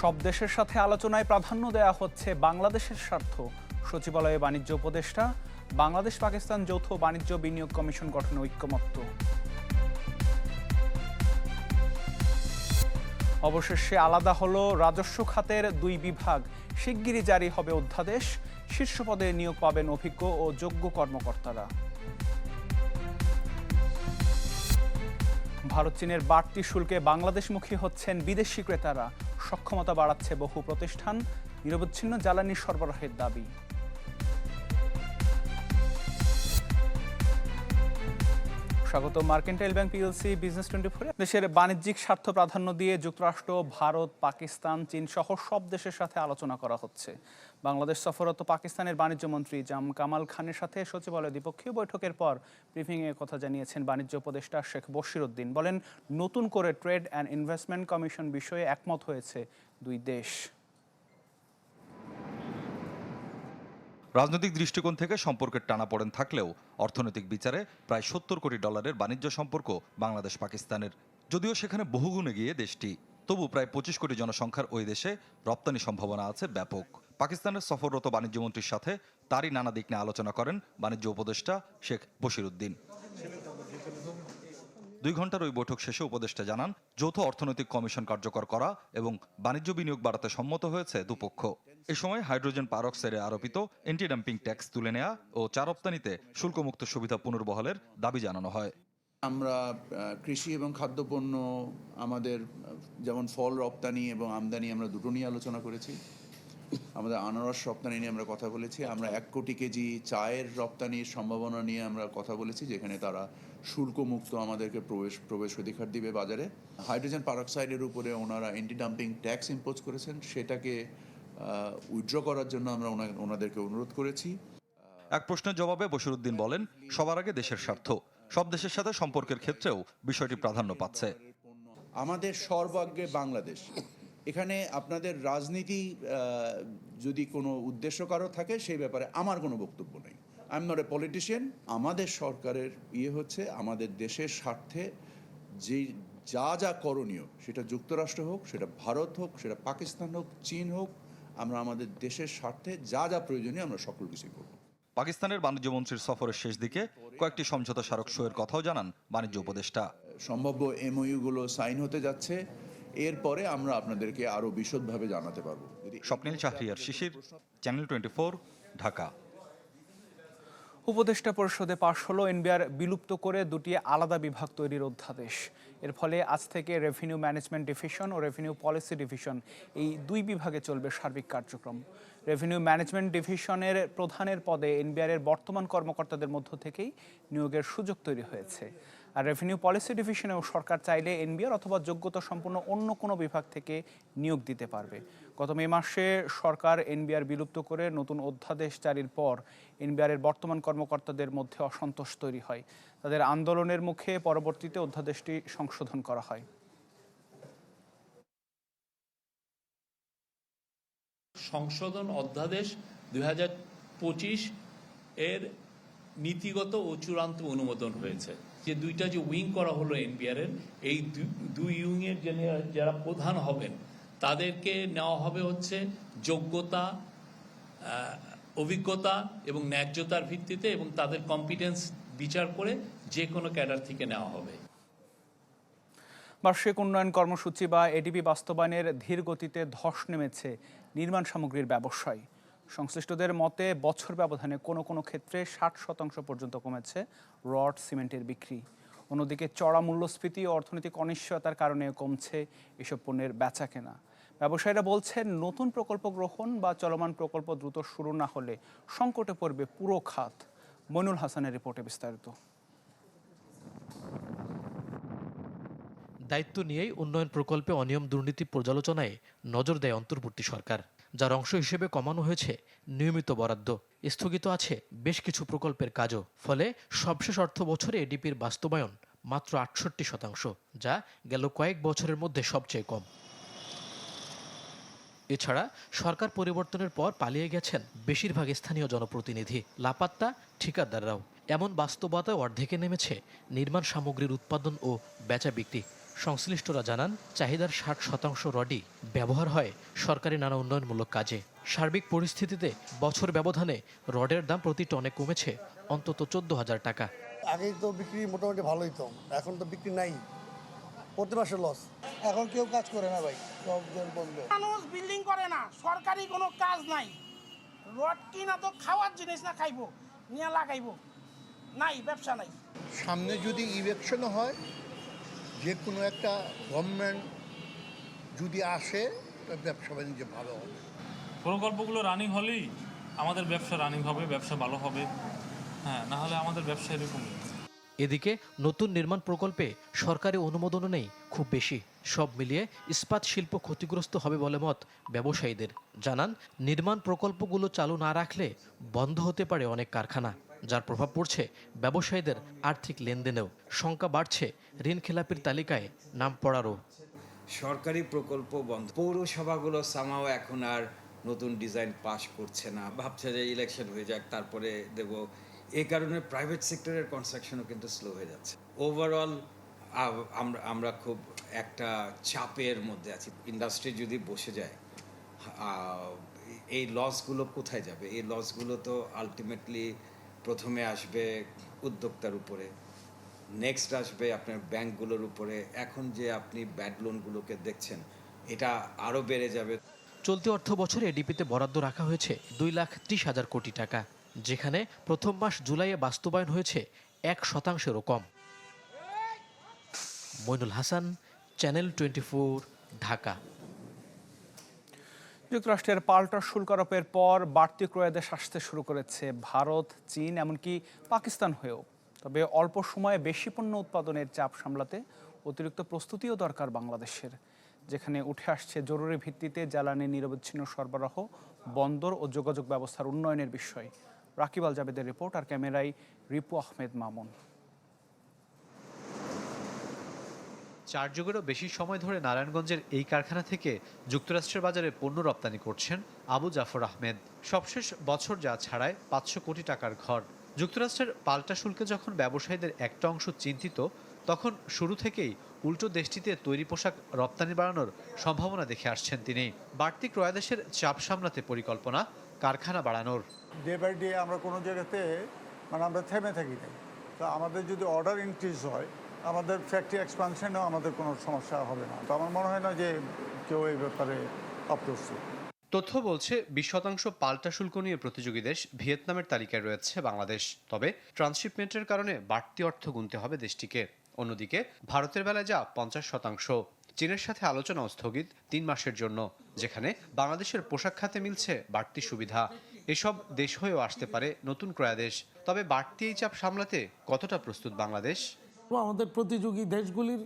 সব দেশের সাথে আলোচনায় প্রাধান্য দেওয়া হচ্ছে বাংলাদেশের স্বার্থ। সচিবালয়ে বাণিজ্য উপদেষ্টা, বাংলাদেশ পাকিস্তান যৌথ বাণিজ্য বিনিয়োগ কমিশন গঠনে ঐক্যমত্য। অবশেষে আলাদা হলো রাজস্ব খাতের দুই বিভাগ। শিগগিরই জারি হবে অধ্যাদেশ। শীর্ষ পদে নিয়োগ পাবেন অভিজ্ঞ ও যোগ্য কর্মকর্তারা। ভারত চীনের বাড়তি শুল্কে বাংলাদেশমুখী হচ্ছেন বিদেশি ক্রেতারা। সক্ষমতা বাড়াচ্ছে বহু প্রতিষ্ঠান নিরবচ্ছিন্ন জ্বালানি সরবরাহের দাবি। স্বাগত। Mercantile Bank PLC business twenty ফোরে দেশের বাণিজ্যিক স্বার্থ প্রাধান্য দিয়ে যুক্তরাষ্ট্র, ভারত, পাকিস্তান, চীন সহ সব দেশের সাথে আলোচনা করা হচ্ছে। বাংলাদেশ সফররত পাকিস্তানের বাণিজ্য মন্ত্রী জাম কামাল খানের সাথে সচিবালয় দ্বিপক্ষীয় বৈঠকের পর ব্রিফিংয়ে কথা জানিয়েছেন বাণিজ্য উপদেষ্টা শেখ বশির উদ্দিন বলেন, নতুন করে ট্রেড অ্যান্ড ইনভেস্টমেন্ট কমিশন বিষয়ে একমত হয়েছে দুই দেশ। রাজনৈতিক দৃষ্টিকোণ থেকে সম্পর্কের টানাপোড়েন থাকলেও অর্থনৈতিক বিচারে প্রায় সত্তর কোটি ডলারের বাণিজ্য সম্পর্ক বাংলাদেশ পাকিস্তানের। যদিও সেখানে বহুগুণে গিয়ে দেশটি, তবু প্রায় পঁচিশ কোটি জনসংখ্যার ওই দেশে রপ্তানি সম্ভাবনা আছে ব্যাপক। পাকিস্তানের সফররত বাণিজ্যমন্ত্রীর সাথে তারই নানা দিক নিয়ে আলোচনা করেন বাণিজ্য উপদেষ্টা শেখ বশিরুদ্দিন। দুই ঘণ্টার ওই বৈঠক শেষে উপদেষ্টা জানান, যৌথ অর্থনৈতিক কমিশন কার্যকর করা এবং বাণিজ্য বিনিয়োগ বাড়াতে সম্মত হয়েছে দুপক্ষ। এ সময় হাইড্রোজেন পারক্সাইডে আরোপিত এন্টি ডাম্পিং ট্যাক্স তুলে নেওয়া ও চা রপ্তানিতে শুল্কমুক্ত সুবিধা পুনর্বহালের দাবি জানানো হয়। আমরা কৃষি এবং খাদ্যপণ্য আমাদের যেমন ফল রপ্তানি এবং আমদানি আমরা দুটো নিয়ে আলোচনা করেছি। আমাদের আনারস রপ্তানি নিয়ে আমরা কথা বলেছি। আমরা এক কোটি কেজি চায়ের রপ্তানির সম্ভাবনা নিয়ে আমরা কথা বলেছি যেখানে তারা শুল্কমুক্ত আমাদেরকে প্রবেশ প্রবেশ অধিকার দিবে বাজারে। হাইড্রোজেন পারক্সাইডের উপরে ওনারা অ্যান্টি ডাম্পিং ট্যাক্স ইম্পোজ করেছেন। সেটাকে উইথড্র করার জন্য আমরা ওনাদেরকে অনুরোধ করেছি। এক প্রশ্নের জবাবে বশিরুদ্দিন বলেন সবার আগে দেশের স্বার্থ। সব দেশের সাথে সম্পর্কের ক্ষেত্রেও বিষয়টি প্রাধান্য পাচ্ছে। আমাদের সর্বাগ্রে বাংলাদেশ। এখানে আপনাদের রাজনীতি যদি কোনো উদ্দেশ্য কারও থাকে সেই ব্যাপারে আমার কোনো বক্তব্য নেই। I am not a politician আমাদের সরকারের ইয়ে হচ্ছে আমাদের দেশের স্বার্থে যে যা যা করণীয় সেটা যুক্তরাষ্ট্র হোক সেটা ভারত হোক সেটা পাকিস্তান হোক চীন হোক আমরা আমাদের দেশের স্বার্থে যা যা প্রয়োজনীয় আমরা সকল কিছুই করব। পাকিস্তানের বাণিজ্যমন্ত্রীর সফরের শেষ দিকে কয়েকটি সমঝোতা স্মারক সইয়ের কথাও জানান বাণিজ্য উপদেষ্টা। সম্ভাব্য এমওইউগুলো সাইন হতে যাচ্ছে। এরপরে আমরা আপনাদেরকে আরও বিশদভাবে জানাতে পারব। Swapnil Shahriar Shishir channel twenty Dhaka. উপদেষ্টা পরিষদে পাশ হলো এনবিআর বিলুপ্ত করে দুটি আলাদা বিভাগ তৈরির অধ্যাদেশ। এর ফলে আজ থেকে রেভিনিউ ম্যানেজমেন্ট ডিভিশন ও রেভিনিউ পলিসি ডিভিশন এই দুই বিভাগে চলবে সার্বিক কার্যক্রম। রেভিনিউ ম্যানেজমেন্ট ডিভিশনের প্রধানের পদে এনবিআর এর বর্তমান কর্মকর্তাদের মধ্য থেকেই নিয়োগের সুযোগ তৈরি হয়েছে। আর রেভিনিউ পলিসি ডিভিশনেও সরকার চাইলে এনবিআর অথবা যোগ্যতা সম্পন্ন অন্য কোনো বিভাগ থেকে নিয়োগ দিতে পারবে। গত মে মাসে সরকার এনবিআর বিলুপ্ত করে নতুন অধ্যাদেশ জারির পর এনবিআর এর বর্তমান কর্মকর্তাদের মধ্যে অসন্তোষ তৈরি হয়। তাদের আন্দোলনের মুখে পরবর্তীতে অধ্যাদেশটি সংশোধন করা হয়। সংশোধন অধ্যাদেশ দুই হাজার পঁচিশ এর নীতিগত ও চূড়ান্ত অনুমোদন হয়েছে। যে দুইটা যে উইং করা হলো এনবিআর এর, এই দুই উইং এর যারা প্রধান হবেন, তাদেরকে নেওয়া হবে হচ্ছে যোগ্যতা অভিজ্ঞতা এবং ন্যায্যতার ভিত্তিতে এবং তাদের কম্পিটেন্স বিচার করে যে কোনো ক্যাডার থেকে নেওয়া হবে। বার্ষিক উন্নয়ন কর্মসূচি বা এডিবি বাস্তবায়নের ধীর গতিতে ধস নেমেছে নির্মাণ সামগ্রীর ব্যবসায়। সংশ্লিষ্টদের মতে, বছর ব্যবধানে কোনো কোনো ক্ষেত্রে ষাট শতাংশ পর্যন্ত কমেছে রড সিমেন্টের বিক্রি। অন্যদিকে চড়া মূল্যস্ফীতি ও অর্থনৈতিক অনিশ্চয়তার কারণে কমছে এসব পণ্যের বেচা কেনা ব্যবসায়ীরা বলছেন, নতুন প্রকল্প গ্রহণ বা চলমান প্রকল্প দ্রুত শুরু না হলে সংকটে পড়বে পুরো খাত। মইনুল হাসানের রিপোর্টে বিস্তারিত। দায়িত্ব নিয়েই উন্নয়ন প্রকল্পে অনিয়ম দুর্নীতি পর্যালোচনায় নজর দেয় অন্তর্বর্তী সরকার। যার অংশ হিসেবে কমানো হয়েছে নিয়মিত বরাদ্দ। স্থগিত আছে বেশ কিছু প্রকল্পের কাজও, ফলে সবশেষ অর্থ বছরে এডিপির বাস্তবায়ন মাত্র আটষট্টি শতাংশ, যা গেল কয়েক বছরের মধ্যে সবচেয়ে কম। এছাড়া সরকার পরিবর্তনের পর পালিয়ে গেছেন বেশিরভাগ স্থানীয় জনপ্রতিনিধি, লাপাত্তা ঠিকাদাররাও। এমন বাস্তবতায় অর্ধেকে নেমেছে নির্মাণ সামগ্রীর উৎপাদন ও বেচা বিক্রি। সংশ্লিষ্টরা জানান চাহিদার ষাট শতাংশ রডই ব্যবহার হয় সরকারি নানা উন্নয়নমূলক কাজে। সার্বিক পরিস্থিতিতে বছর ব্যবধানে রডের দাম প্রতি টনে কমেছে অন্তত চোদ্দ হাজার টাকা। আগেই তো বিক্রি মোটামুটি ভালোই তো এখন তো বিক্রি নাই। প্রতি মাসে লস এখন কেউ কাজ করে না ভাই সব জন বন্ধ। মানুষ বিল্ডিং করে না সরকারি কোনো কাজ নাই। রড কিনা তো খাওয়ার জিনিস না খাইবো নিয়ে লাগাইবো। নাই ব্যবসা নাই। সামনে যদি ইলেকশন হয় যে কোনো একটা গভর্নমেন্ট যদি আসে ব্যবসা বাণিজ্য ভালো হবে। প্রকল্পগুলো রানিং হলেই আমাদের ব্যবসা রানিং হবে ব্যবসা ভালো হবে। হ্যাঁ না হলে আমাদের ব্যবসা এরকমই। এদিকে নতুন নির্মাণ প্রকল্পে সরকারি অনুমোদনও নেই খুব বেশি। সব মিলিয়ে ইস্পাত শিল্প ক্ষতিগ্রস্ত হবে বলে মত ব্যবসায়ীদের। জানান নির্মাণ প্রকল্পগুলো চালু না রাখলে বন্ধ হতে পারে অনেক কারখানা। যার প্রভাব পড়ছে ব্যবসায়ীদের আর্থিক লেনদেনেও। শঙ্কা বাড়ছে ঋণ খেলাপির তালিকায় নাম পড়ারও। সরকারি প্রকল্প বন্ধ। পৌরসভাগুলো সামাও এখন আর নতুন ডিজাইন পাশ করছে না। ভাবছে যে ইলেকশন হয়ে যাক, তারপরে দেব। এই কারণে প্রাইভেট সেক্টরের কনস্ট্রাকশনও কিন্তু স্লো হয়ে যাচ্ছে। ওভারঅল আমরা আমরা খুব একটা চাপের মধ্যে আছি। ইন্ডাস্ট্রি যদি বসে যায় এই লসগুলো কোথায় যাবে? এই লসগুলো তো আলটিমেটলি প্রথমে আসবে উদ্যোক্তার উপরে নেক্সট আসবে আপনার ব্যাংকগুলোর উপরে। এখন যে আপনি ব্যাড লোনগুলোকে দেখছেন, এটা আরও বেড়ে যাবে। চলতি অর্থ বছরে এডিপিতে বরাদ্দ রাখা হয়েছে দুই লাখ ত্রিশ হাজার কোটি টাকা, যেখানে প্রথম মাস জুলাইয়ে বাস্তবায়ন হয়েছে এক শতাংশেরও কম। Mainul Hasan, channel twenty Dhaka. যুক্তরাষ্ট্রের পাল্টা শুল্ক আরোপের পর বাড়তি ক্রয়াদেশ আসতে শুরু করেছে ভারত, চীন, এমনকি পাকিস্তান হয়েও। তবে অল্প সময়ে বেশি পণ্য উৎপাদনের চাপ সামলাতে অতিরিক্ত প্রস্তুতিও দরকার বাংলাদেশের, যেখানে উঠে আসছে জরুরি ভিত্তিতে জ্বালানি নিরবচ্ছিন্ন সরবরাহ, বন্দর ও যোগাযোগ ব্যবস্থার উন্নয়নের বিষয়। রাকিব আল জাবেদের রিপোর্ট আর ক্যামেরায় রিপু আহমেদ মামুন। চার যুগেরও বেশি সময় ধরে নারায়ণগঞ্জের এই কারখানা থেকে যুক্তরাষ্ট্রের বাজারে পণ্য রপ্তানি করছেন আবু জাফর আহমেদ। সবশেষ বছর যা ছাড়ায় পাঁচশো কোটি টাকার ঘর। যুক্তরাষ্ট্রের পাল্টা শুল্কে যখন ব্যবসায়ীদের একটা অংশ চিন্তিত, তখন শুরু থেকেই উল্টো দেশটিতে তৈরি পোশাক রপ্তানি বাড়ানোর সম্ভাবনা দেখে আসছেন তিনি। বাড়তি ক্রয়াদেশের চাপ সামলাতে পরিকল্পনা, কারখানা বাড়ানোর। ডে বাই ডে আমরা কোনো জায়গাতে মানে আমরা থেমে থাকি নাই। তো আমাদের যদি অর্ডার ইনক্রিজ হয় আমাদের ফ্যাক্টরি এক্সপানশনেও আমাদের কোনো সমস্যা হবে না। তো আমার মনে হয় না যে কেউ এই ব্যাপারে অপ্রস্তুত। তথ্য বলছে, বিশ শতাংশ পাল্টা শুল্ক নিয়ে প্রতিযোগী দেশ ভিয়েতনামের তালিকায় রয়েছে বাংলাদেশ। তবে ট্রান্সশিপমেন্টের কারণে বাড়তি অর্থ গুনতে হবে দেশটিকে। অন্যদিকে, ভারতের বেলায় যা পঞ্চাশ শতাংশ, চীনের সাথে আলোচনা স্থগিত তিন মাসের জন্য, যেখানে বাংলাদেশের পোশাক খাতে মিলছে বাড়তি সুবিধা। এসব দেশ হয়েও আসতে পারে নতুন ক্রয়াদেশ। তবে বাড়তি এই চাপ সামলাতে কতটা প্রস্তুত বাংলাদেশ? আমাদের প্রতিযোগী দেশগুলির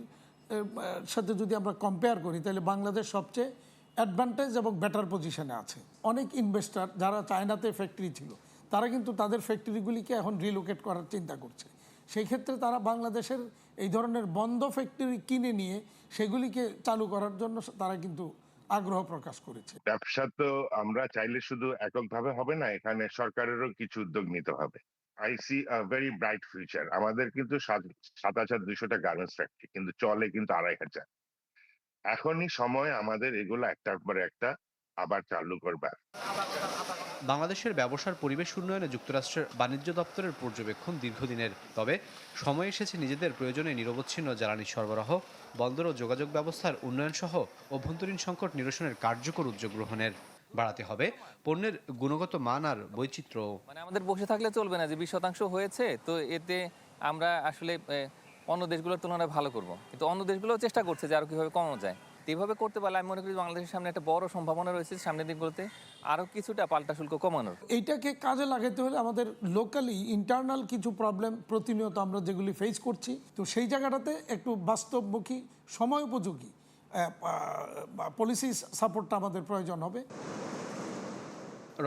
সাথে যদি আমরা কম্পেয়ার করি, তাহলে বাংলাদেশ সবচেয়ে অ্যাডভান্টেজ এবং বেটার পজিশনে আছে। অনেক ইনভেস্টর যারা চায়নাতে ফ্যাক্টরি ছিল, তারা কিন্তু তাদের ফ্যাক্টরিগুলিকে এখন রিলোকেট করার চিন্তা করছে। সেই ক্ষেত্রে তারা বাংলাদেশের এই ধরনের বন্ধ ফ্যাক্টরি কিনে নিয়ে সেগুলিকে চালু করার জন্য তারা কিন্তু আগ্রহ প্রকাশ করেছে। ব্যবসা তো আমরা চাইলে শুধু এককভাবে হবে না, এখানে সরকারেরও কিছু উদ্যোগ নিতে হবে। I see a very bright future আমাদের কিন্তু সাত- হাজার দুইশোটা গার্মেন্টস ফ্যাক্টরি কিন্তু চলে কিন্তু আড়াই হাজার। এখনই সময় আমাদের এগুলো একটার পর একটা আবার চালু করবার। বাংলাদেশের ব্যবসার পরিবেশ উন্নয়নে যুক্তরাষ্ট্রের বাণিজ্য দপ্তরের পর্যবেক্ষণ দীর্ঘদিনের। তবে সময় এসেছে নিজেদের প্রয়োজনে নিরবচ্ছিন্ন জ্বালানি সরবরাহ, বন্দর ও যোগাযোগ ব্যবস্থার উন্নয়ন সহ অভ্যন্তরীণ সংকট নিরসনের কার্যকর উদ্যোগ গ্রহণের। বাড়াতে হবে। পণ্যের গুণগত মান আর বৈচিত্র্য। মানে আমাদের বসে থাকলে চলবে না যে বিশ শতাংশ হয়েছে তো এতে আমরা আসলে অন্য দেশগুলোর তুলনায় ভালো করব। কিন্তু অন্য দেশগুলোও চেষ্টা করছে যে আরও কীভাবে কমানো যায়। তো এইভাবে করতে পারলে আমি মনে করি বাংলাদেশের সামনে একটা বড় সম্ভাবনা রয়েছে সামনের দিনগুলোতে আরও কিছুটা পাল্টা শুল্ক কমানোর। এইটাকে কাজে লাগাতে হলে আমাদের লোকালি ইন্টারনাল কিছু প্রবলেম প্রতিনিয়ত আমরা যেগুলি ফেস করছি। তো সেই জায়গাটাতে একটু বাস্তবমুখী সময় উপযোগী। পলিসি সাপোর্টটা আমাদের প্রয়োজন হবে।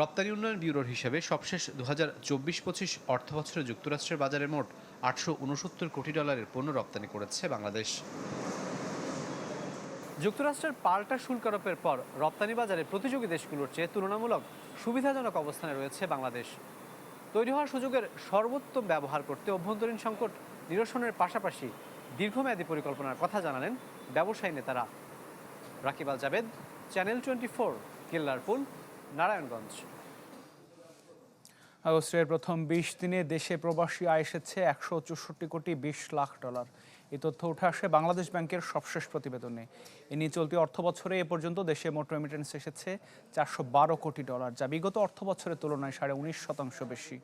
রপ্তানি উন্নয়ন ব্যুরোর হিসেবে সবশেষ দু হাজার চব্বিশ পঁচিশ অর্থ বছরে যুক্তরাষ্ট্রের বাজারে মোট আটশো উনসত্তর কোটি ডলারের পণ্য রপ্তানি করেছে বাংলাদেশ। যুক্তরাষ্ট্রের পাল্টা শুল্ক আরোপের পর রপ্তানি বাজারে প্রতিযোগী দেশগুলোর চেয়ে তুলনামূলক সুবিধাজনক অবস্থানে রয়েছে বাংলাদেশ। তৈরি হওয়া সুযোগের সর্বোত্তম ব্যবহার করতে অভ্যন্তরীণ সংকট নিরসনের পাশাপাশি দীর্ঘমেয়াদী পরিকল্পনার কথা জানালেন ব্যবসায়ী নেতারা। Rakib Al Jabed, channel twenty four Killarpul Narayanganj. আগস্টের প্রথম বিশ দিনে দেশে প্রবাসী আয় এসেছে একশো চৌষট্টি কোটি বিশ লাখ ডলার। এই তথ্য উঠে আসে বাংলাদেশ ব্যাংকের সবশেষ প্রতিবেদনে। এ নিয়ে চলতি অর্থ বছরে এ পর্যন্ত দেশে মোট রেমিটেন্স এসেছে চারশো বারো কোটি ডলার, যা বিগত অর্থ বছরের তুলনায় সাড়ে উনিশ শতাংশ বেশি।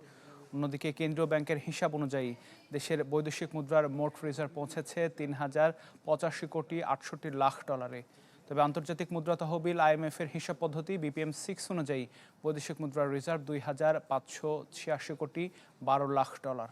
অন্যদিকে কেন্দ্রীয় ব্যাংকের হিসাব অনুযায়ী দেশের বৈদেশিক মুদ্রার মোট রিজার্ভ পৌঁছেছে তিন হাজার পঁচাশি কোটি আটষট্টি লাখ ডলারে। তবে আন্তর্জাতিক মুদ্রা তহবিল আইএমএফ এর হিসাব পদ্ধতি বিপিএম সিক্স অনুযায়ী বৈদেশিক মুদ্রার রিজার্ভ দুই হাজার পাঁচশো ছিয়াশি কোটি বারো লাখ ডলার।